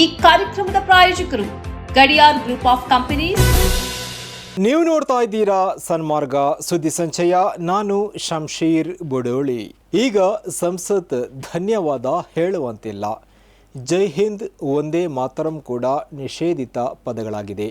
ಈ ಕಾರ್ಯಕ್ರಮದ ಪ್ರಾಯೋಜಕರು ಗಡಿಯಾರ್ ಗ್ರೂಪ್ ಆಫ್ ಕಂಪನೀಸ್. ನೀವು ನೋಡ್ತಾ ಇದ್ದೀರಾ ಸನ್ಮಾರ್ಗ, ಸುದ್ದಿ ಸಂಚಯ. ನಾನು ಶಂಶೀರ್ ಬುಡೋಳಿ. ಈಗ ಸಂಸತ್ ಧನ್ಯವಾದ ಹೇಳುವಂತಿಲ್ಲ. ಜೈ ಹಿಂದ್, ಒಂದೇ ಮಾತರಂ ಕೂಡ ನಿಷೇಧಿತ ಪದಗಳಾಗಿದೆ.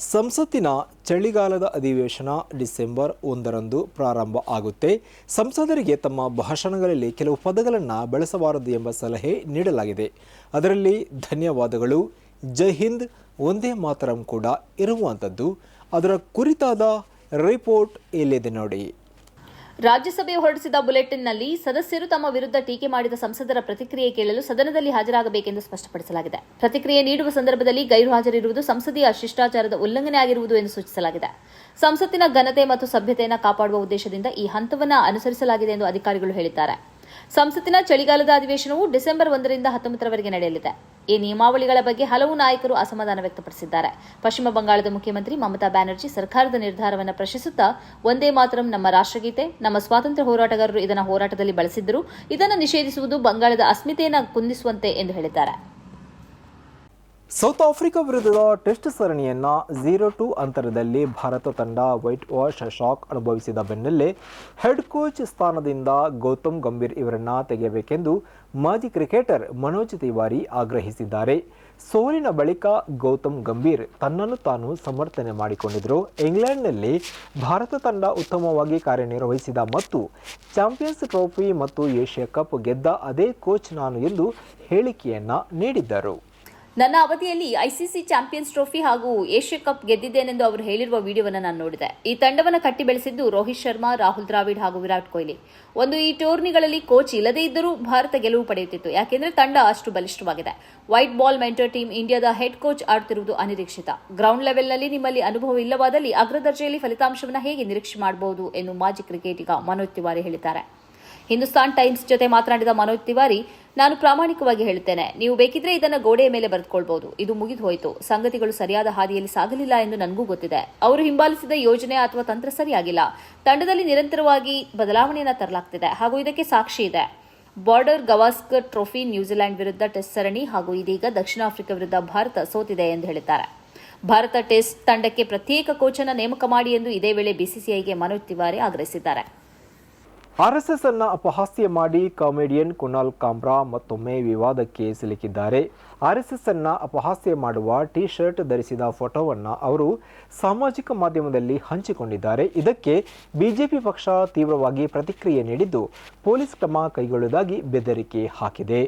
ಸಂಸತ್ತಿನ ಚಳಿಗಾಲದ ಅಧಿವೇಶನ ಡಿಸೆಂಬರ್ ಒಂದರಂದು ಪ್ರಾರಂಭ ಆಗುತ್ತೆ. ಸಂಸದರಿಗೆ ತಮ್ಮ ಭಾಷಣಗಳಲ್ಲಿ ಕೆಲವು ಪದಗಳನ್ನು ಬಳಸಬಾರದು ಎಂಬ ಸಲಹೆ ನೀಡಲಾಗಿದೆ. ಅದರಲ್ಲಿ ಧನ್ಯವಾದಗಳು. ಜೈ ಹಿಂದ್. ಒಂದೇ ಮಾತರಂ ಕೂಡ ಇರುವಂಥದ್ದು ಅದರ ಕುರಿತಾದ ರಿಪೋರ್ಟ್ ಇಲ್ಲಿದೆ ನೋಡಿ. ರಾಜ್ಯಸಭೆ ಹೊರಡಿಸಿದ ಬುಲೆಟಿನ್ನಲ್ಲಿ ಸದಸ್ಯರು ತಮ್ಮ ವಿರುದ್ಧ ಟೀಕೆ ಮಾಡಿದ ಸಂಸದರ ಪ್ರತಿಕ್ರಿಯೆ ಕೇಳಲು ಸದನದಲ್ಲಿ ಹಾಜರಾಗಬೇಕೆಂದು ಸ್ಪಷ್ಟಪಡಿಸಲಾಗಿದೆ. ಪ್ರತಿಕ್ರಿಯೆ ನೀಡುವ ಸಂದರ್ಭದಲ್ಲಿ ಗೈರು ಹಾಜರಿರುವುದು ಸಂಸದೀಯ ಶಿಷ್ಟಾಚಾರದ ಉಲ್ಲಂಘನೆ ಆಗಿರುವುದು ಎಂದು ಸೂಚಿಸಲಾಗಿದೆ. ಸಂಸತ್ತಿನ ಘನತೆ ಮತ್ತು ಸಭ್ಯತೆಯನ್ನು ಕಾಪಾಡುವ ಉದ್ದೇಶದಿಂದ ಈ ಹಂತವನ್ನು ಅನುಸರಿಸಲಾಗಿದೆ ಎಂದು ಅಧಿಕಾರಿಗಳು ಹೇಳಿದ್ದಾರೆ. ಸಂಸತ್ತಿನ ಚಳಿಗಾಲದ ಅಧಿವೇಶನವು ಡಿಸೆಂಬರ್ ಒಂದರಿಂದ ಹತ್ತೊಂಬತ್ತರವರೆಗೆ ನಡೆಯಲಿದೆ. ಈ ನಿಯಮಾವಳಿಗಳ ಬಗ್ಗೆ ಹಲವು ನಾಯಕರು ಅಸಮಾಧಾನ ವ್ಯಕ್ತಪಡಿಸಿದ್ದಾರೆ. ಪಶ್ಚಿಮ ಬಂಗಾಳದ ಮುಖ್ಯಮಂತ್ರಿ ಮಮತಾ ಬ್ಯಾನರ್ಜಿ ಸರ್ಕಾರದ ನಿರ್ಧಾರವನ್ನು ಪ್ರಶ್ನಿಸುತ್ತಾ, ಒಂದೇ ಮಾತರಂ ನಮ್ಮ ರಾಷ್ಟ್ರಗೀತೆ, ನಮ್ಮ ಸ್ವಾತಂತ್ರ್ಯ ಹೋರಾಟಗಾರರು ಇದನ್ನು ಹೋರಾಟದಲ್ಲಿ ಬಳಸಿದ್ದರು. ಇದನ್ನು ನಿಷೇಧಿಸುವುದು ಬಂಗಾಳದ ಅಸ್ಮಿತೆಯನ್ನು ಕುಂದಿಸುವಂತೆ ಎಂದು ಹೇಳಿದ್ದಾರೆ. ಸೌತ್ ಆಫ್ರಿಕಾ ವಿರುದ್ಧದ ಟೆಸ್ಟ್ ಸರಣಿಯನ್ನ ಝೀರೋ ಟು ಅಂತರದಲ್ಲಿ ಭಾರತ ತಂಡ ವೈಟ್ ವಾಶ್ ಶಾಕ್ ಅನುಭವಿಸಿದ ಬೆನ್ನಲ್ಲೇ ಹೆಡ್ ಕೋಚ್ ಸ್ಥಾನದಿಂದ ಗೌತಮ್ ಗಂಭೀರ್ ಇವರನ್ನ ತೆಗೆಯಬೇಕೆಂದು ಮಾಜಿ ಕ್ರಿಕೆಟರ್ ಮನೋಜ್ ತಿವಾರಿ ಆಗ್ರಹಿಸಿದ್ದಾರೆ. ಸೋಲಿನ ಬಳಿಕ ಗೌತಮ್ ಗಂಭೀರ್ ತನ್ನನ್ನು ತಾನು ಸಮರ್ಥನೆ ಮಾಡಿಕೊಂಡಿದ್ದರು ಇಂಗ್ಲೆಂಡ್ನಲ್ಲಿ ಭಾರತ ತಂಡ ಉತ್ತಮವಾಗಿ ಕಾರ್ಯನಿರ್ವಹಿಸಿದ ಮತ್ತು ಚಾಂಪಿಯನ್ಸ್ ಟ್ರೋಫಿ ಮತ್ತು ಏಷ್ಯಾ ಕಪ್ ಗೆದ್ದ ಅದೇ ಕೋಚ್ ನಾನು ಎಂದು ಹೇಳಿಕೆಯನ್ನ ನೀಡಿದ್ದರು. ನನ್ನ ಅವಧಿಯಲ್ಲಿ ಐಸಿಸಿ ಚಾಂಪಿಯನ್ಸ್ ಟ್ರೋಫಿ ಹಾಗೂ ಏಷ್ಯಾ ಕಪ್ ಗೆದ್ದಿದ್ದೇನೆಂದು ಅವರು ಹೇಳಿರುವ ವಿಡಿಯೋವನ್ನು ನಾನು ನೋಡಿದೆ. ಈ ತಂಡವನ್ನು ಕಟ್ಟಿ ಬೆಳೆಸಿದ್ದು ರೋಹಿತ್ ಶರ್ಮಾ, ರಾಹುಲ್ ದ್ರಾವಿಡ್ ಹಾಗೂ ವಿರಾಟ್ ಕೊಹ್ಲಿ. ಒಂದು ಈ ಟೂರ್ನಿಗಳಲ್ಲಿ ಕೋಚ್ ಇಲ್ಲದೇ ಇದ್ದರೂ ಭಾರತ ಗೆಲುವು ಪಡೆಯುತ್ತಿತ್ತು. ಯಾಕೆಂದರೆ ತಂಡ ಅಷ್ಟು ಬಲಿಷ್ಠವಾಗಿದೆ. ವೈಟ್ ಬಾಲ್ ಮೆಂಟರ್ ಟೀಮ್ ಇಂಡಿಯಾದ ಹೆಡ್ ಕೋಚ್ ಆಡುತ್ತಿರುವುದು ಅನಿರೀಕ್ಷಿತ. ಗ್ರೌಂಡ್ ಲೆವೆಲ್ನಲ್ಲಿ ನಿಮ್ಮಲ್ಲಿ ಅನುಭವ ಇಲ್ಲವಾದಲ್ಲಿ ಅಗ್ರದರ್ಜೆಯಲ್ಲಿ ಫಲಿತಾಂಶವನ್ನು ಹೇಗೆ ನಿರೀಕ್ಷೆ ಮಾಡಬಹುದು ಎಂದು ಮಾಜಿ ಕ್ರಿಕೆಟಿಗ ಮನೋಜ್ ತಿವಾರಿ ಹೇಳಿದ್ದಾರೆ. ಹಿಂದೂಸ್ತಾನ್ ಟೈಮ್ಸ್ ಜೊತೆ ಮಾತನಾಡಿದ ಮನೋಜ್ ತಿವಾರಿ, ನಾನು ಪ್ರಾಮಾಣಿಕವಾಗಿ ಹೇಳುತ್ತೇನೆ. ನೀವು ಬೇಕಿದ್ರೆ ಇದನ್ನು ಗೋಡೆಯ ಮೇಲೆ ಬರೆದುಕೊಳ್ಬಹುದು. ಇದು ಮುಗಿದು ಹೋಯಿತು. ಸಂಗತಿಗಳು ಸರಿಯಾದ ಹಾದಿಯಲ್ಲಿ ಸಾಗಲಿಲ್ಲ ಎಂದು ನನಗೂ ಗೊತ್ತಿದೆ. ಅವರು ಹಿಂಬಾಲಿಸಿದ ಯೋಜನೆ ಅಥವಾ ತಂತ್ರ ಸರಿಯಾಗಿಲ್ಲ. ತಂಡದಲ್ಲಿ ನಿರಂತರವಾಗಿ ಬದಲಾವಣೆಯನ್ನು ತರಲಾಗ್ತಿದೆ. ಹಾಗೂ ಇದಕ್ಕೆ ಸಾಕ್ಷಿ ಇದೆ. Border Gavaskar trophy New Zealand ವಿರುದ್ಧ ಟೆಸ್ಟ್ ಸರಣಿ ಹಾಗೂ ಇದೀಗ ದಕ್ಷಿಣ ಆಫ್ರಿಕಾ ವಿರುದ್ಧ ಭಾರತ ಸೋತಿದೆ ಎಂದು ಹೇಳಿದ್ದಾರೆ. ಭಾರತ ಟೆಸ್ಟ್ ತಂಡಕ್ಕೆ ಪ್ರತ್ಯೇಕ ಕೋಚನ್ನು ನೇಮಕ ಮಾಡಿ ಎಂದು ಇದೇ ವೇಳೆ ಬಿಸಿಸಿಐಗೆ ಮನೋಜ್ ತಿವಾರಿ ಆಗ್ರಹಿಸಿದ್ದಾರೆ. ಆರ್ಎಸ್ಎಸ್ ಅನ್ನ ಅಪಹಾಸ್ಯ ಮಾಡಿ ಕಾಮಿಡಿಯನ್ ಕುನಾಲ್ ಕಾಮ್ರಾ ಮತ್ತೊಮ್ಮೆ ವಿವಾದಕ್ಕೆ ಸಿಲುಕಿದ್ದಾರೆ. ಆರ್ಎಸ್ಎಸ್ ಅನ್ನ ಅಪಹಾಸ್ಯ ಮಾಡುವ ಟಿ ಶರ್ಟ್ ಧರಿಸಿದ ಫೋಟೋವನ್ನ ಅವರು ಸಾಮಾಜಿಕ ಮಾಧ್ಯಮದಲ್ಲಿ ಹಂಚಿಕೊಂಡಿದ್ದಾರೆ. ಇದಕ್ಕೆ ಬಿಜೆಪಿ ಪಕ್ಷ ತೀವ್ರವಾಗಿ ಪ್ರತಿಕ್ರಿಯೆ ನೀಡಿದ್ದು, ಪೊಲೀಸ್ ಕ್ರಮ ಕೈಗೊಳ್ಳುವುದಾಗಿ ಬೆದರಿಕೆ ಹಾಕಿದೆ.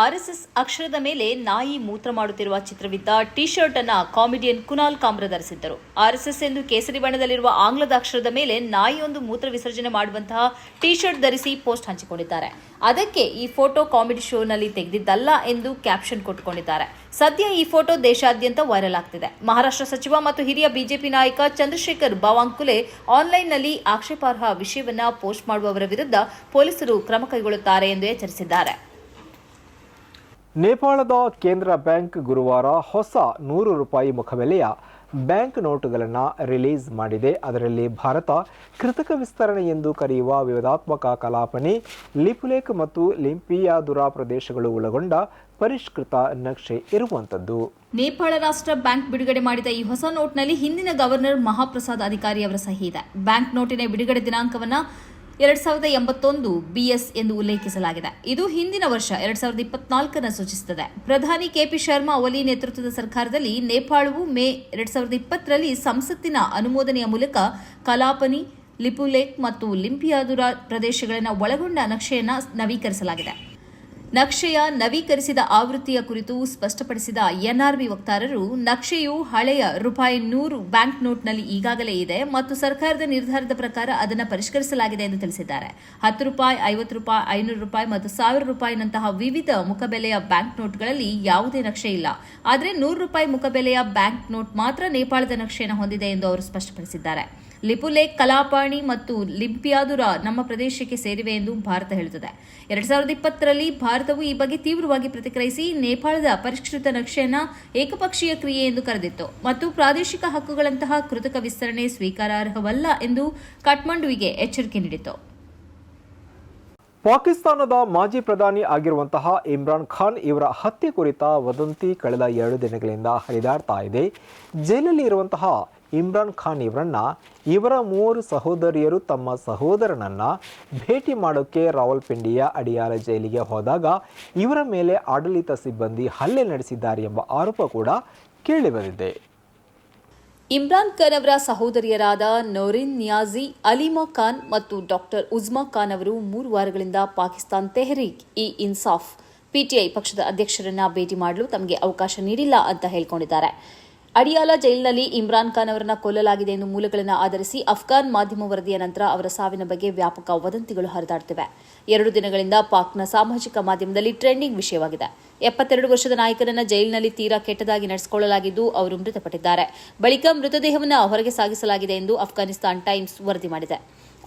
ಆರ್ಎಸ್ಎಸ್ ಅಕ್ಷರದ ಮೇಲೆ ನಾಯಿ ಮೂತ್ರ ಮಾಡುತ್ತಿರುವ ಚಿತ್ರವಿದ್ದ ಟಿ ಶರ್ಟ್ ಅನ್ನ ಕಾಮಿಡಿಯನ್ ಕುನಾಲ್ ಕಾಮ್ರ ಧರಿಸಿದ್ದರು. ಆರ್ಎಸ್ಎಸ್ ಎಂದು ಕೇಸರಿ ಬಣ್ಣದಲ್ಲಿರುವ ಆಂಗ್ಲದ ಅಕ್ಷರದ ಮೇಲೆ ನಾಯಿಯೊಂದು ಮೂತ್ರ ವಿಸರ್ಜನೆ ಮಾಡುವಂತಹ ಟಿ ಶರ್ಟ್ ಧರಿಸಿ ಪೋಸ್ಟ್ ಹಂಚಿಕೊಂಡಿದ್ದಾರೆ. ಅದಕ್ಕೆ ಈ ಫೋಟೋ ಕಾಮಿಡಿ ಶೋನಲ್ಲಿ ತೆಗೆದಿದ್ದಲ್ಲ ಎಂದು ಕ್ಯಾಪ್ಷನ್ ಕೊಟ್ಟುಕೊಂಡಿದ್ದಾರೆ. ಸದ್ಯ ಈ ಫೋಟೋ ದೇಶಾದ್ಯಂತ ವೈರಲ್ ಆಗ್ತಿದೆ. ಮಹಾರಾಷ್ಟ್ರ ಸಚಿವ ಮತ್ತು ಹಿರಿಯ ಬಿಜೆಪಿ ನಾಯಕ ಚಂದ್ರಶೇಖರ್ ಬಾವಾಂಕುಲೆ ಆನ್ಲೈನ್ನಲ್ಲಿ ಆಕ್ಷೇಪಾರ್ಹ ವಿಷಯವನ್ನ ಪೋಸ್ಟ್ ಮಾಡುವವರ ವಿರುದ್ಧ ಪೊಲೀಸರು ಕ್ರಮ ಕೈಗೊಳ್ಳುತ್ತಾರೆ ಎಂದು ಎಚ್ಚರಿಸಿದ್ದಾರೆ. ನೇಪಾಳದ ಕೇಂದ್ರ ಬ್ಯಾಂಕ್ ಗುರುವಾರ ಹೊಸ ನೂರು ರೂಪಾಯಿ ಮುಖಬೆಲೆಯ ಬ್ಯಾಂಕ್ ನೋಟುಗಳನ್ನು ರಿಲೀಸ್ ಮಾಡಿದೆ. ಅದರಲ್ಲಿ ಭಾರತ ಕೃತಕ ವಿಸ್ತರಣೆ ಎಂದು ಕರೆಯುವ ವಿವಾದಾತ್ಮಕ ಕಲಾಪನೆ, ಲಿಪುಲೇಕ್ ಮತ್ತು ಲಿಂಪಿಯಾದುರಾ ಪ್ರದೇಶಗಳು ಒಳಗೊಂಡ ಪರಿಷ್ಕೃತ ನಕ್ಷೆ ಇರುವಂತದ್ದು ನೇಪಾಳ ರಾಷ್ಟ್ರ ಬ್ಯಾಂಕ್ ಬಿಡುಗಡೆ ಮಾಡಿದ ಈ ಹೊಸ ನೋಟ್ನಲ್ಲಿ ಹಿಂದಿನ ಗವರ್ನರ್ ಮಹಾಪ್ರಸಾದ್ ಅಧಿಕಾರಿ ಅವರ ಸಹಿ ಇದೆ. ಬ್ಯಾಂಕ್ ನೋಟಿನ ಬಿಡುಗಡೆ ದಿನಾಂಕವನ್ನ ಎರಡ್ ಸಾವಿರದ ಎಂಬತ್ತೊಂದು ಬಿಎಸ್ ಎಂದು ಉಲ್ಲೇಖಿಸಲಾಗಿದೆ. ಇದು ಹಿಂದಿನ ವರ್ಷ ಎರಡ್ ಸಾವಿರದ ಇಪ್ಪತ್ನಾಲ್ಕನ್ನು ಸೂಚಿಸುತ್ತದೆ. ಪ್ರಧಾನಿ ಕೆಪಿ ಶರ್ಮಾ ಒಲಿ ನೇತೃತ್ವದ ಸರ್ಕಾರದಲ್ಲಿ ನೇಪಾಳವು ಮೇ ಎರಡ್ ಸಾವಿರದ ಇಪ್ಪತ್ತರಲ್ಲಿ ಸಂಸತ್ತಿನ ಅನುಮೋದನೆಯ ಮೂಲಕ ಕಲಾಪನಿ ಲಿಪುಲೇಕ್ ಮತ್ತು ಲಿಂಪಿಯಾದುರ ಪ್ರದೇಶಗಳನ್ನು ಒಳಗೊಂಡ ನಕ್ಷೆಯನ್ನು ನವೀಕರಿಸಲಾಗಿದೆ. ನಕ್ಷೆಯ ನವೀಕರಿಸಿದ ಆವೃತ್ತಿಯ ಕುರಿತು ಸ್ಪಷ್ಟಪಡಿಸಿದ ಎನ್ಆರ್ಬಿ ವಕ್ತಾರರು, ನಕ್ಷೆಯು ಹಳೆಯ ರೂಪಾಯಿ ನೂರು ಬ್ಯಾಂಕ್ ನೋಟ್ನಲ್ಲಿ ಈಗಾಗಲೇ ಇದೆ ಮತ್ತು ಸರ್ಕಾರದ ನಿರ್ಧಾರದ ಪ್ರಕಾರ ಅದನ್ನು ಪರಿಷ್ಕರಿಸಲಾಗಿದೆ ಎಂದು ತಿಳಿಸಿದ್ದಾರೆ. ಹತ್ತು ರೂಪಾಯಿ, ಐವತ್ತು ರೂಪಾಯಿ, ಐನೂರು ರೂಪಾಯಿ ಮತ್ತು ಸಾವಿರ ರೂಪಾಯಿನಂತಹ ವಿವಿಧ ಮುಖಬೆಲೆಯ ಬ್ಯಾಂಕ್ ನೋಟ್ಗಳಲ್ಲಿ ಯಾವುದೇ ನಕ್ಷೆ ಇಲ್ಲ. ಆದರೆ ನೂರು ರೂಪಾಯಿ ಮುಖಬೆಲೆಯ ಬ್ಯಾಂಕ್ ನೋಟ್ ಮಾತ್ರ ನೇಪಾಳದ ನಕ್ಷೆಯನ್ನು ಹೊಂದಿದೆ ಎಂದು ಅವರು ಸ್ಪಷ್ಟಪಡಿಸಿದ್ದಾರೆ. ಲಿಪುಲೇಕ್ ಕಲಾಪಾಣಿ ಮತ್ತು ಲಿಂಪಿಯಾದುರ ನಮ್ಮ ಪ್ರದೇಶಕ್ಕೆ ಸೇರಿವೆ ಎಂದು ಭಾರತ ಹೇಳುತ್ತದೆ. ಎರಡ್ ಸಾವಿರದ ಇಪ್ಪತ್ತರಲ್ಲಿ ಭಾರತವು ಈ ಬಗ್ಗೆ ತೀವ್ರವಾಗಿ ಪ್ರತಿಕ್ರಿಯಿಸಿ ನೇಪಾಳದ ಪರಿಷ್ಕೃತ ನಕ್ಷೆಯನ್ನು ಏಕಪಕ್ಷೀಯ ಕ್ರಿಯೆ ಎಂದು ಕರೆದಿತ್ತು ಮತ್ತು ಪ್ರಾದೇಶಿಕ ಹಕ್ಕುಗಳಂತಹ ಕೃತಕ ವಿಸ್ತರಣೆ ಸ್ವೀಕಾರಾರ್ಹವಲ್ಲ ಎಂದು ಕಾಠ್ಮಂಡುವಿಗೆ ಎಚ್ಚರಿಕೆ ನೀಡಿತು ಪಾಕಿಸ್ತಾನದ ಮಾಜಿ ಪ್ರಧಾನಿ ಆಗಿರುವಂತಹ ಇಮ್ರಾನ್ ಖಾನ್ ಇವರ ಹತ್ಯೆ ಕುರಿತ ವದಂತಿ ಕಳೆದ ಎರಡು ದಿನಗಳಿಂದ ಹರಿದಾಡ್ತಾ ಇದೆ. ಜೈಲಲ್ಲಿ ಇರುವಂತಹ ಇಮ್ರಾನ್ ಖಾನ್ ಇವರನ್ನ, ಇವರ ಮೂವರು ಸಹೋದರಿಯರು ತಮ್ಮ ಸಹೋದರನನ್ನ ಭೇಟಿ ಮಾಡೋಕ್ಕೆ ರಾವಲ್ಪಿಂಡಿಯ ಅಡಿಯಾರ ಜೈಲಿಗೆ ಹೋದಾಗ ಇವರ ಮೇಲೆ ಆಡಳಿತ ಸಿಬ್ಬಂದಿ ಹಲ್ಲೆ ನಡೆಸಿದ್ದಾರೆ ಎಂಬ ಆರೋಪ ಕೂಡ ಕೇಳಿಬಂದಿದೆ ಇಮ್ರಾನ್ ಖಾನ್ ಅವರ ಸಹೋದರಿಯರಾದ ನೌರಿನ್ ನಿಯಾಜಿ, ಅಲಿಮಾ ಖಾನ್ ಮತ್ತು ಡಾಕ್ಟರ್ ಉಜ್ಮಾ ಖಾನ್ ಅವರು ಮೂರು ವಾರಗಳಿಂದ ಪಾಕಿಸ್ತಾನ್ ತೆಹರೀಕ್ ಇ ಇನ್ಸಾಫ್. ಪಿಟಿಐ ಪಕ್ಷದ ಅಧ್ಯಕ್ಷರನ್ನ ಭೇಟಿ ಮಾಡಲು ತಮಗೆ ಅವಕಾಶ ನೀಡಿಲ್ಲ ಅಂತ ಹೇಳಿಕೊಂಡಿದ್ದಾರೆ. ಅಡಿಯಾಲ ಜೈಲಿನಲ್ಲಿ ಇಮ್ರಾನ್ ಖಾನ್ ಅವರನ್ನು ಕೊಲ್ಲಲಾಗಿದೆ ಎಂದು ಮೂಲಗಳನ್ನು ಆಧರಿಸಿ ಅಫ್ಘಾನ್ ಮಾಧ್ಯಮ ವರದಿಯ ನಂತರ ಅವರ ಸಾವಿನ ಬಗ್ಗೆ ವ್ಯಾಪಕ ವದಂತಿಗಳು ಹರಿದಾಡುತ್ತಿವೆ ಎರಡು ದಿನಗಳಿಂದ ಪಾಕ್ನ ಸಾಮಾಜಿಕ ಮಾಧ್ಯಮದಲ್ಲಿ ಟ್ರೆಂಡಿಂಗ್ ವಿಷಯವಾಗಿದೆ. ಎಪ್ಪತ್ತೆರಡು ವರ್ಷದ ನಾಯಕನನ್ನ ಜೈಲಿನಲ್ಲಿ ತೀರಾ ಕೆಟ್ಟದಾಗಿ ನಡೆಸಿಕೊಳ್ಳಲಾಗಿದ್ದು ಅವರು ಮೃತಪಟ್ಟಿದ್ದಾರೆ. ಬಳಿಕ ಮೃತದೇಹವನ್ನು ಹೊರಗೆ ಸಾಗಿಸಲಾಗಿದೆ ಎಂದು ಅಫ್ಘಾನಿಸ್ತಾನ್ ಟೈಮ್ಸ್ ವರದಿ ಮಾಡಿದೆ.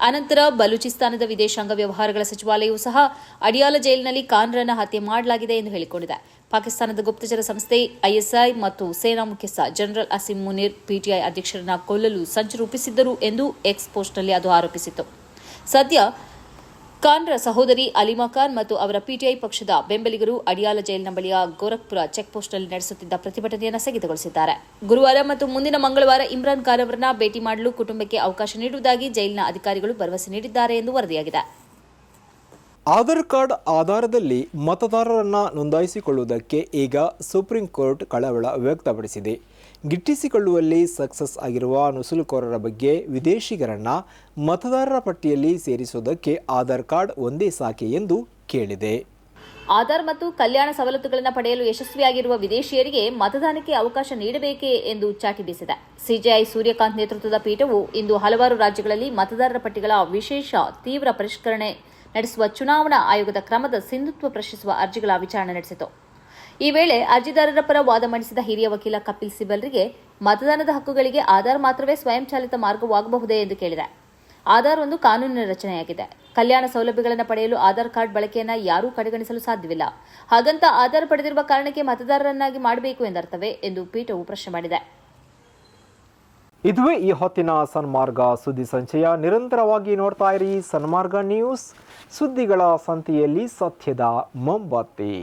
ಅನಂತರ ಬಲೂಚಿಸ್ತಾನದ ವಿದೇಶಾಂಗ ವ್ಯವಹಾರಗಳ ಸಚಿವಾಲಯವು ಸಹ ಅಡಿಯಾಲ ಜೈಲಿನಲ್ಲಿ ಖಾನ್ರನ್ನ ಹತ್ಯೆ ಮಾಡಲಾಗಿದೆ ಎಂದು ಹೇಳಿಕೊಂಡಿದೆ. ಪಾಕಿಸ್ತಾನದ ಗುಪ್ತಚರ ಸಂಸ್ಥೆ ಐಎಸ್ಐ ಮತ್ತು ಸೇನಾ ಮುಖ್ಯಸ್ಥ ಜನರಲ್ ಅಸಿಮ್ ಮುನೀರ್ ಪಿಟಿಐ ಅಧ್ಯಕ್ಷರನ್ನ ಕೊಲ್ಲಲು ಸಂಚು ರೂಪಿಸಿದ್ದರು ಎಂದು ಎಕ್ಸ್ ಪೋಸ್ಟ್ನಲ್ಲಿ ಅದು ಆರೋಪಿಸಿತ್ತು. ಸದ್ಯ ಖಾನ್ರ ಸಹೋದರಿ ಅಲಿಮಾ ಖಾನ್ ಮತ್ತು ಅವರ ಪಿಟಿಐ ಪಕ್ಷದ ಬೆಂಬಲಿಗರು ಅಡಿಯಾಲ ಜೈಲಿನ ಬಳಿಯ ಗೋರಖ್ಪುರ ಚೆಕ್ಪೋಸ್ಟ್ನಲ್ಲಿ ನಡೆಸುತ್ತಿದ್ದ ಪ್ರತಿಭಟನೆಯನ್ನು ಸ್ಥಗಿತಗೊಳಿಸಿದ್ದಾರೆ. ಗುರುವಾರ ಮತ್ತು ಮುಂದಿನ ಮಂಗಳವಾರ ಇಮ್ರಾನ್ ಖಾನ್ ಅವರನ್ನ ಭೇಟಿ ಮಾಡಲು ಕುಟುಂಬಕ್ಕೆ ಅವಕಾಶ ನೀಡುವುದಾಗಿ ಜೈಲಿನ ಅಧಿಕಾರಿಗಳು ಭರವಸೆ ನೀಡಿದ್ದಾರೆ ಎಂದು ವರದಿಯಾಗಿದೆ. ಆಧಾರ್ ಕಾರ್ಡ್ ಆಧಾರದಲ್ಲಿ ಮತದಾರರನ್ನ ನೋಂದಾಯಿಸಿಕೊಳ್ಳುವುದಕ್ಕೆ ಈಗ ಸುಪ್ರೀಂ ಕೋರ್ಟ್ ಕಳವಳ ವ್ಯಕ್ತಪಡಿಸಿದೆ. ಗಿಟ್ಟಿಸಿಕೊಳ್ಳುವಲ್ಲಿ ಸಕ್ಸಸ್ ಆಗಿರುವ ನುಸುಲುಕೋರರ ಬಗ್ಗೆ ವಿದೇಶಿಗರನ್ನ ಮತದಾರರ ಪಟ್ಟಿಯಲ್ಲಿ ಸೇರಿಸುವುದಕ್ಕೆ ಆಧಾರ್ ಕಾರ್ಡ್ ಒಂದೇ ಸಾಕೆ ಎಂದು ಕೇಳಿದೆ. ಆಧಾರ್ ಮತ್ತು ಕಲ್ಯಾಣ ಸವಲತ್ತುಗಳನ್ನು ಪಡೆಯಲು ಯಶಸ್ವಿಯಾಗಿರುವ ವಿದೇಶಿಯರಿಗೆ ಮತದಾನಕ್ಕೆ ಅವಕಾಶ ನೀಡಬೇಕೇ ಎಂದು ಚಾಟಿ ಬೀಸಿದೆ. ಸಿಜೆಐ ಸೂರ್ಯಕಾಂತ್ ನೇತೃತ್ವದ ಪೀಠವು ಇಂದು ಹಲವಾರು ರಾಜ್ಯಗಳಲ್ಲಿ ಮತದಾರರ ಪಟ್ಟಿಗಳ ವಿಶೇಷ ತೀವ್ರ ಪರಿಷ್ಕರಣೆ ನಡೆಸುವ ಚುನಾವಣಾ ಆಯೋಗದ ಕ್ರಮದ ಸಿಂಧುತ್ವ ಪ್ರಶ್ನಿಸುವ ಅರ್ಜಿಗಳ ವಿಚಾರಣೆ ನಡೆಸಿತು. ಈ ವೇಳೆ ಅರ್ಜಿದಾರರ ಪರ ವಾದ ಮಂಡಿಸಿದ ಹಿರಿಯ ವಕೀಲ ಕಪಿಲ್ ಸಿಬಲ್ರಿಗೆ ಮತದಾನದ ಹಕ್ಕುಗಳಿಗೆ ಆಧಾರ್ ಮಾತ್ರವೇ ಸ್ವಯಂಚಾಲಿತ ಮಾರ್ಗವಾಗಬಹುದೇ ಎಂದು ಕೇಳಿದೆ. ಆಧಾರ್ ಒಂದು ಕಾನೂನಿನ ರಚನೆಯಾಗಿದೆ. ಕಲ್ಯಾಣ ಸೌಲಭ್ಯಗಳನ್ನು ಪಡೆಯಲು ಆಧಾರ್ ಕಾರ್ಡ್ ಬಳಕೆಯನ್ನು ಯಾರೂ ಕಡೆಗಣಿಸಲು ಸಾಧ್ಯವಿಲ್ಲ. ಹಾಗಂತ ಆಧಾರ್ ಪಡೆದಿರುವ ಕಾರಣಕ್ಕೆ ಮತದಾರರನ್ನಾಗಿ ಮಾಡಬೇಕು ಎಂದರ್ಥವೇ ಎಂದು ಪೀಠವು ಪ್ರಶ್ನೆ ಮಾಡಿದೆ. ಇದುವೇ ಈ ಹೊತ್ತಿನ ಸನ್ಮಾರ್ಗ ಸುದ್ದಿ ಸಂಚಯ. ನಿರಂತರವಾಗಿ ನೋಡ್ತಾ ಇರಿ ಸನ್ಮಾರ್ಗ ನ್ಯೂಸ್. ಸುದ್ದಿಗಳ ಸಂತೆಯಲ್ಲಿ ಸತ್ಯದ ಮೊಂಬತ್ತಿ.